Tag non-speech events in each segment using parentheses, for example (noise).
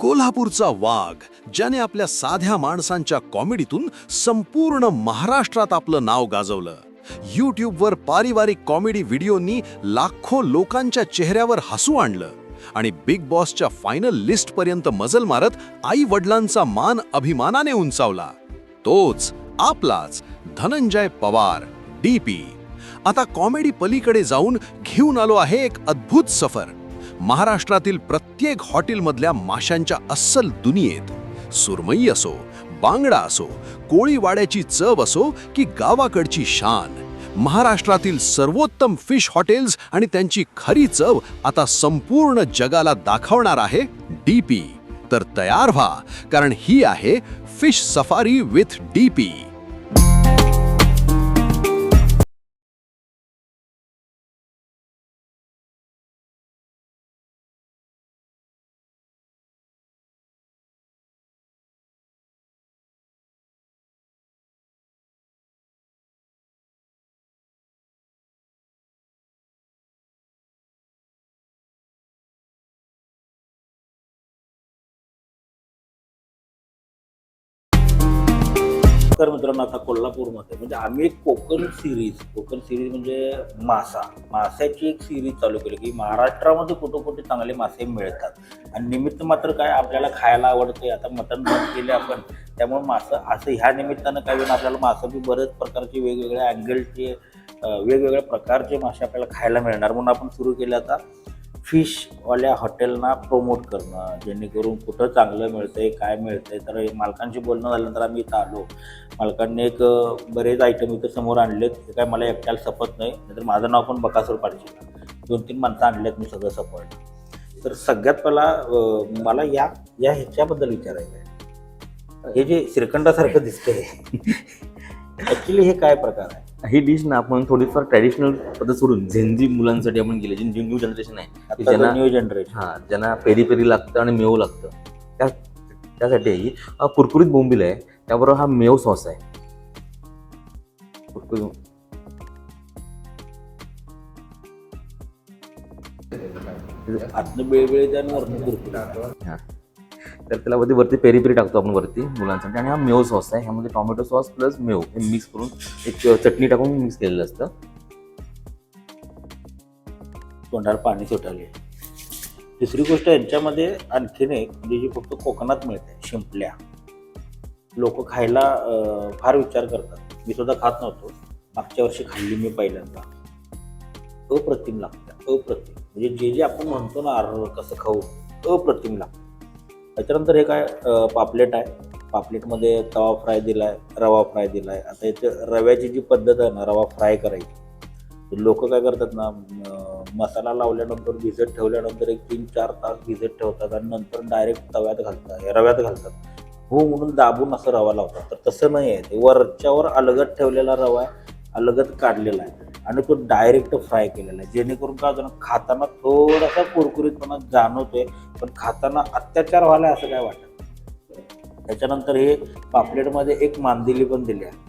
कोल्हापूरचा वाघ ज्याने आपल्या साध्या माणसांच्या कॉमेडीतून संपूर्ण महाराष्ट्रात आपलं नाव गाजवलं. यूट्यूबवर पारिवारिक कॉमेडी व्हिडिओंनी लाखो लोकांच्या चेहऱ्यावर हसू आणलं आणि बिग बॉसच्या फायनल लिस्टपर्यंत मजल मारत आई वडिलांचा मान अभिमानाने उंचावला. तोच आपलाच धनंजय पवार डी पी आता कॉमेडी पलीकडे जाऊन घेऊन आलो आहे एक अद्भुत सफर. महाराष्ट्रातील प्रत्येक हॉटेलमधल्या माशांच्या अस्सल दुनियेत. सुरमई असो बांगडा असो कोळीवाड्याची चव असो की गावाकडची शान. महाराष्ट्रातील सर्वोत्तम फिश हॉटेल्स आणि त्यांची खरी चव आता संपूर्ण जगाला दाखवणार आहे डीपी. तर तयार व्हा कारण ही आहे फिश सफारी विथ डीपी. तर मित्रांनो आता कोल्हापूरमध्ये. म्हणजे आम्ही कोकण सिरीज कोकण सिरीज म्हणजे मासा. माशाची एक सिरीज चालू केली की महाराष्ट्रामध्ये कुठं कुठे चांगले मासे मिळतात. आणि निमित्त मात्र काय आपल्याला खायला आवडते आता मटण बंद केले आपण त्यामुळे मासं असं ह्या निमित्तानं काय होईल आपल्याला मासं बी बरेच प्रकारचे वेगवेगळ्या अँगलचे वेगवेगळ्या प्रकारचे मासे आपल्याला खायला मिळणार. म्हणून आपण सुरू केलं आता फिशवाल्या हॉटेलना प्रमोट करणं जेणेकरून कुठं चांगलं मिळतंय काय मिळतंय तर हे मालकांशी बोलणं झाल्यानंतर आम्ही इथं आलो. मालकांनी एक बरेच आयटम इथं समोर आणलेत. ते काय मला एकट्याला सपत नाही नाहीतर माझं नाव पण बकासूर पाडशील. दोन तीन माणसं आणलेत मी सगळं सपट तर सगळ्यात पहिला मला या या ह्याच्याबद्दल विचारायचं आहे हे जे श्रीखंडासारखं दिसतंय (laughs) ॲक्च्युली हे काय प्रकार आहे? ही डिश ना आपण थोडीफार ट्रॅडिशनल पद्धत सोडून झेंजी मुलांसाठी आपण केली जी न्यू जनरेशन आहे की ज्यांना न्यू जनरेशन हा ज्यांना पेरी पेरी लागतं आणि मेव लागतं. त्या त्यासाठी ही कुरकुरीत बोंबील आहे त्याबरोबर हा मेव सॉस आहे. कुरकुरीत आतनं वरनं कुरकुरीत. हा. तर त्याला वरती वरती पेरी पेरी टाकतो आपण वरती मुलांसाठी. आणि हा मेव सॉस आहे. ह्यामध्ये टोमॅटो सॉस प्लस मेव. हे मिक्स करून एक चटणी टाकून मिक्स केलेलं असतं. तोंडाला पाणी सुटाले दुसरी गोष्ट यांच्यामध्ये आणखीन एक म्हणजे जी फक्त कोकणात मिळते शिंपल्या. लोक खायला फार विचार करतात. मी सुद्धा खात नव्हतो. मागच्या वर्षी खाल्ली मी पहिल्यांदा. अप्रतिम लागतं. अप्रतिम. म्हणजे जे जे आपण म्हणतो ना अर कसं खाऊ अप्रतिम लागतं. त्याच्यानंतर हे काय पापलेट आहे. पापलेटमध्ये तवा फ्राय दिलाय रवा फ्राय दिला आहे आता इथे रव्याची जी पद्धत आहे ना रवा फ्राय करायची. लोक काय करतात ना मसाला लावल्यानंतर भिजत ठेवल्यानंतर एक तीन चार तास भिजत ठेवतात आणि नंतर डायरेक्ट तव्यात घालतात रव्यात घालतात. हो म्हणून दाबून असं रवा लावतात. तर तसं नाही आहे. ते वरच्यावर अलगत ठेवलेला रवा आहे अलगत काढलेला आहे. आणि तो डायरेक्ट फ्राय केलेला आहे. जेणेकरून काय होतं खाताना थोडासा कुरकुरीतपणा जाणवतोय पण खाताना अत्याचार व्हायला असं काय वाटत त्याच्यानंतर हे पापलेटमध्ये एक मांदिली पण दिली आहे.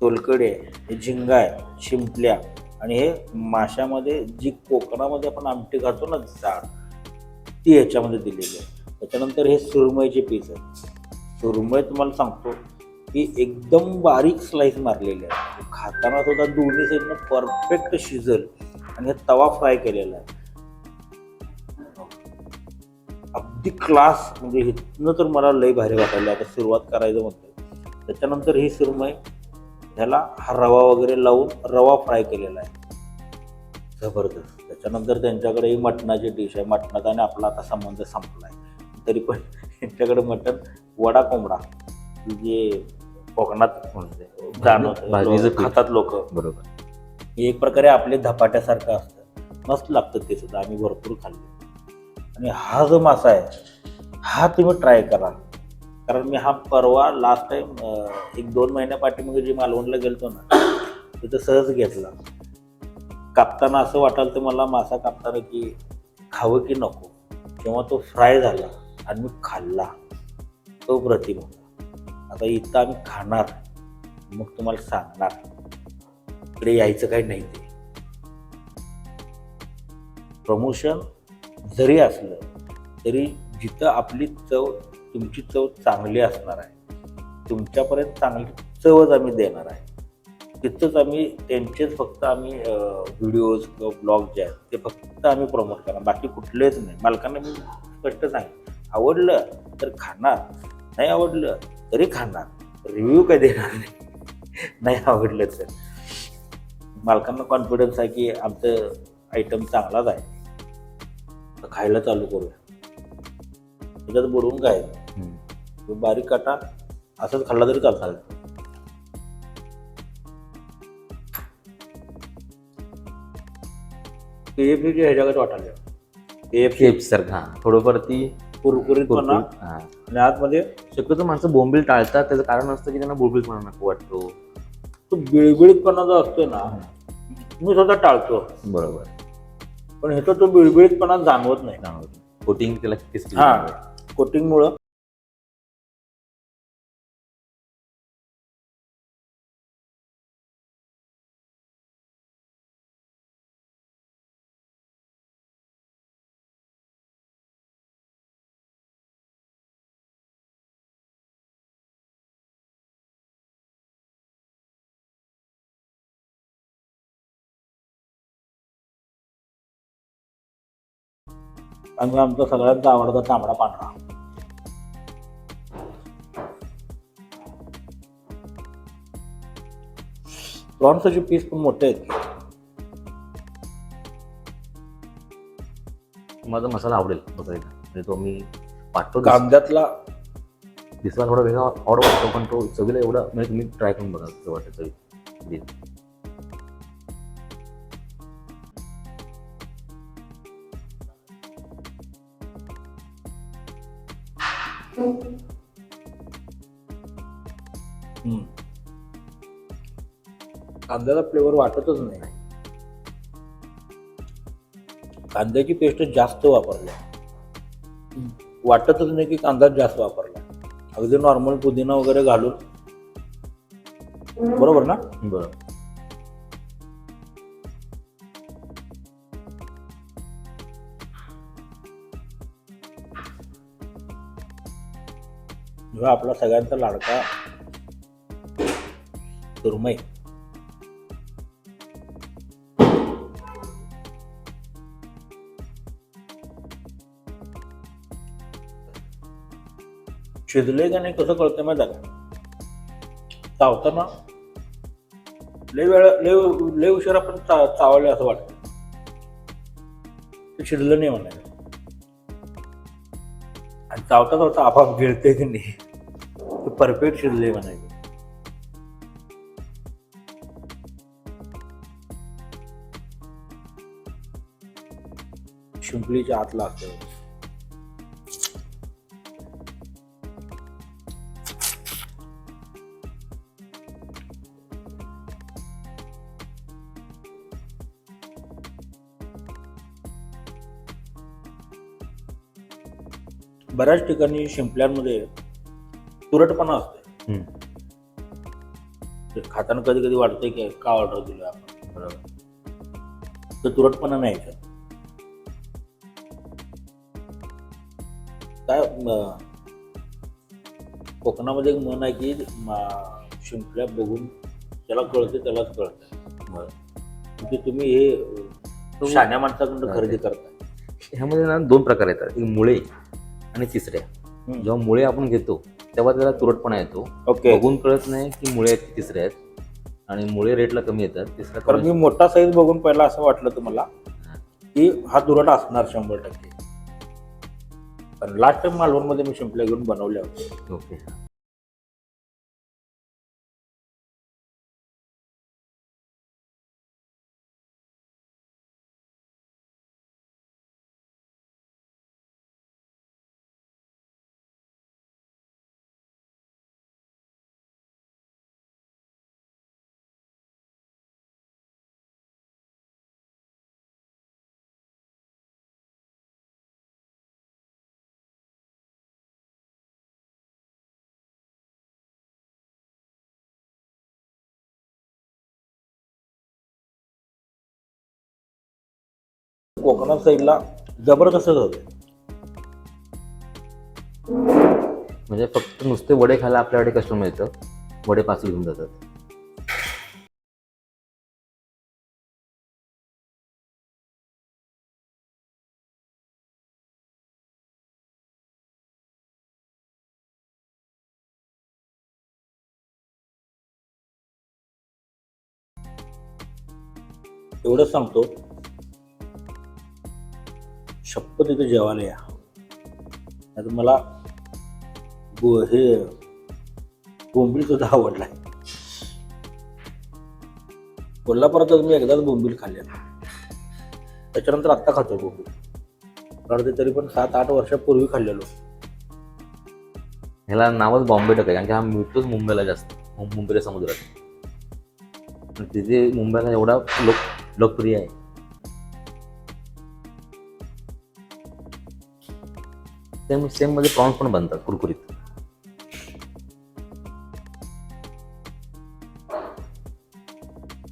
तोलकडे आहे हे झिंगा आहे शिंपल्या आणि हे माशामध्ये जी कोकणामध्ये आपण आमटी घालतो ना जाड ती ह्याच्यामध्ये दिलेली आहे. त्याच्यानंतर हे सुरमईचे पीस आहे सुरमई तुम्हाला सांगतो की एकदम बारीक स्लाईस मारलेली आहे. खाताना सुद्धा दोन्ही साईडनं परफेक्ट शिजल आणि हे तवा फ्राय केलेला आहे. अगदी क्लास म्हणजे इथनं तर मला लय भारी वाटायला. आता सुरुवात करायचं म्हणतो त्याच्यानंतर ही सुरमई ह्याला हा रवा वगैरे लावून रवा फ्राय केलेला आहे. जबरदस्त. त्याच्यानंतर त्यांच्याकडे ही मटणाची डिश आहे. मटणाचा आणि आपला आता संबंध संपला आहे तरी पण (laughs) त्यांच्याकडे मटण वडा कोंबडा. जे कोकणात म्हणजे जाणवत. खातात लोक. बरोबर. एक प्रकारे आपले धपाट्यासारखं असतं. मस्त लागतं ते सुद्धा. आम्ही भरपूर खाल्ले. आणि हा जो मासा आहे हा तुम्ही ट्राय करा. कारण मी हा परवा लास्ट टाइम एक दोन महिन्या पाठीमागे जे मालवणला गेलतो ना तिथं सहज घेतला. कापताना असं वाटाल तर मला मासा कापताना की खावं की नको. जेव्हा तो फ्राय झाला आणि मी खाल्ला. तो प्रतिम. आता इथं आम्ही खाणार. मग तुम्हाला सांगणार. इकडे यायचं काही नाही ते. प्रमोशन जरी असलं तरी जिथं आपली चव तुमची चव चांगली असणार आहे तुमच्यापर्यंत चांगली चवच आम्ही देणार आहे. तिथंच आम्ही त्यांचेच फक्त आम्ही व्हिडिओज किंवा ब्लॉग जे आहेत ते फक्त आम्ही प्रमोट करणार. बाकी कुठलेच नाही. मालकांना मी स्पष्ट सांग आवडलं तर खाणार. नाही आवडलं तरी खाणार. रिव्ह्यू काय देणार नाही. नाही आवडलं तर. मालकांना कॉन्फिडन्स आहे की आमचं आयटम चांगलाच आहे. खायला चालू करूया. त्याच्यात बुडवून काय. बारीक काटा असंच खाल्ला तरी चालतं केएफसीच्या ह्याच्याकडे वाटायला केएफसी केप्स सारखं थोडंफार ती कुरकुरीतपणा कुरकुरीत- हा. आणि आतमध्ये शक्यतो माणसं बोंबील टाळतात त्याचं कारण असतं की त्यांना बोंबीलपणा नको वाटतो. तो बिळबिळीतपणा जो असतो ना मी स्वतः टाळतो. बरोबर. पण ह्याचा तो बिळबिळीतपणा जाणवत नाही. कोटिंग त्याला crispy हा. कोटिंगमुळं आणि आमचा सगळ्यांचा आवडता तांबडा पांढरा. प्रॉन्सचे पीस पण मोठे आहेत. माझा मसाला आवडेल बघायला म्हणजे तो मी वाटतो कांद्यातला दिसला थोडा वेगळा ऑड वाटतो पण तो चवीला एवढा म्हणजे तुम्ही ट्राय करून बघा वाटतं चवी कांद्याचा फ्लेवर वाटतच नाही. कांद्याची पेस्ट जास्त वापरली वाटतच नाही की कांदा जास्त वापरला. अगदी नॉर्मल पुदिना वगैरे घालून. बरोबर ना? बरं हा आपला सगळ्यांचा लाडका सुरमई शिजले का नाही कसं कळतं माहिती का? चावताना लय वेळा लय लय उशीर आपण चा चावले असं वाटतं. ते शिजलं नाही म्हणायचं. आणि चावता चावता आपाप गिळते की नाही. ते परफेक्ट शिजले म्हणायचे शिंपलीच्या आतला असतो बऱ्याच ठिकाणी शिंपल्यांमध्ये तुरटपणा असते हम्म. ते खाताना कधी कधी वाटतंय की का ऑर्डर दिली आपण? बरोबर. तर तुरटपणा नाही याच्यात. काय म, कोकणामध्ये एक म्हण आहे की शिंपल्या बघून त्याला कळते त्यालाच कळतं म्हणजे तुम्ही हे शाण्या माणसाकडून खरेदी करताय. ह्यामध्ये ना दोन प्रकार येतात. एक मुळे आणि तिसऱ्या. जेव्हा मुळे आपण घेतो तेव्हा त्याला तुरटपणा येतो. ओके. बघून कळत नाही की मुळे आहेत की तिसऱ्या आहेत. आणि मुळे रेटला कमी येतात तिसऱ्या कारण मी मोठा साईज बघून पहिला असं वाटलं तुम्हाला की हा तुरट असणार शंभर टक्के. पण लास्ट टाइम मालवणमध्ये मी शिंपल्या घेऊन बनवल्या होत्या ओके. कोकणात साईडला जबरदस्तच होते म्हणजे फक्त नुसते वडे खायला आपल्याकडे कस्टमर येतं वडे पार्सल घेऊन जातात. एवढंच सांगतो. शपथ इथं जेवायला या. नाहीतर मला गो हे बोंबील सुद्धा आवडला कोल्हापुरात मी एकदाच बोंबील खाल्ले. त्याच्यानंतर आत्ता खातो बोंबील. कारण ते तरी पण सात आठ वर्षापूर्वी खाल्लेलो. ह्याला नावच बॉम्बे टक आहे कारण की हा मिळतोच मुंबईला जास्त मुंबईच्या समुद्रात. तिथे मुंबईला एवढा लोक लोकप्रिय आहे. सेम सेममध्ये प्रॉन्स पण बनतात कुरकुरीत.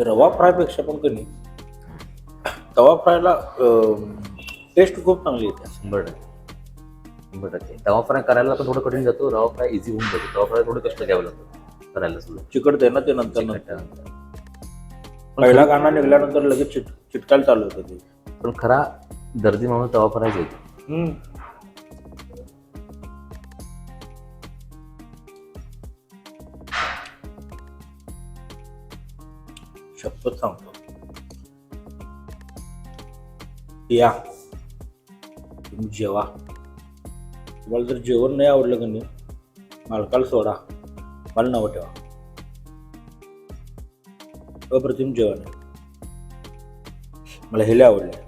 रवा फ्रायपेक्षा पण कमी. तवा फ्रायला टेस्ट खूप चांगली येते. शंभर टक्के. शंभर टक्के. तवा फ्राय करायला पण थोडं कठीण जातो. रवा फ्राय इझी होऊन जातो. तवा फ्राय थोडं कष्ट घ्यावं लागतं. करायला सुद्धा चिकटते ना ते नंतर नंतर. पहिला गाणा निघाल्यानंतर लगेच चिट चिटकायला चालू होतं ते. पण खरा दर्दी म्हणून तवा फ्रायच येतो हम्म. या तुम्ही जेवा तुम्हाला जर जेवण नाही आवडलं का नाही मालकाला सोडा मला नावं ठेवा अप्रतिम जेवण आहे मला हे आवडले आवडलं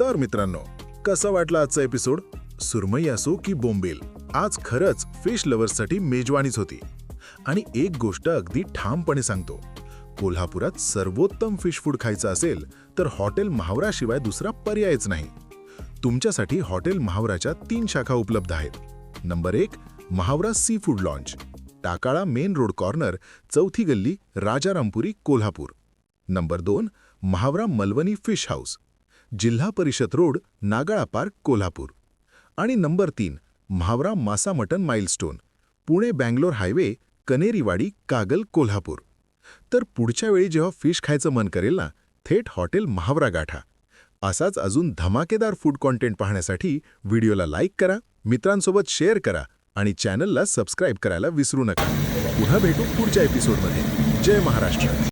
तर मित्रांनो कसा वाटला आजचा एपिसोड सुरमई असो की बोंबेल आज खरंच फिश लवर्ससाठी मेजवानीच होती. आणि एक गोष्ट अगदी ठामपणे सांगतो. कोल्हापुरात सर्वोत्तम फिश फूड खायचं असेल तर हॉटेल महावराशिवाय दुसरा पर्यायच नाही. तुमच्यासाठी हॉटेल महावराच्या तीन शाखा उपलब्ध आहेत. नंबर एक Mahavara sea food launch Takala main road corner चौथी गल्ली राजारामपुरी कोल्हापूर. नंबर दोन महावरा मलवणी फिश हाऊस जिल्हा परिषद रोड नागाळा पार्क कोल्हापूर. आणि नंबर तीन म्हावरा मासा mutton milestone Pune Bangalore highway Kaneriwadi Kagal Kolhapur. तर पुढच्या वेळी जेव्हा फिश खायचं मन करेल ना थेट हॉटेल महावरा गाठा. असाच अजून धमाकेदार फूड कॉन्टेंट पाहण्यासाठी व्हिडिओला लाईक करा मित्रांसोबत शेअर करा आणि चॅनलला सबस्क्राईब करायला विसरू नका. पुन्हा भेटू पुढच्या एपिसोडमध्ये जय महाराष्ट्र.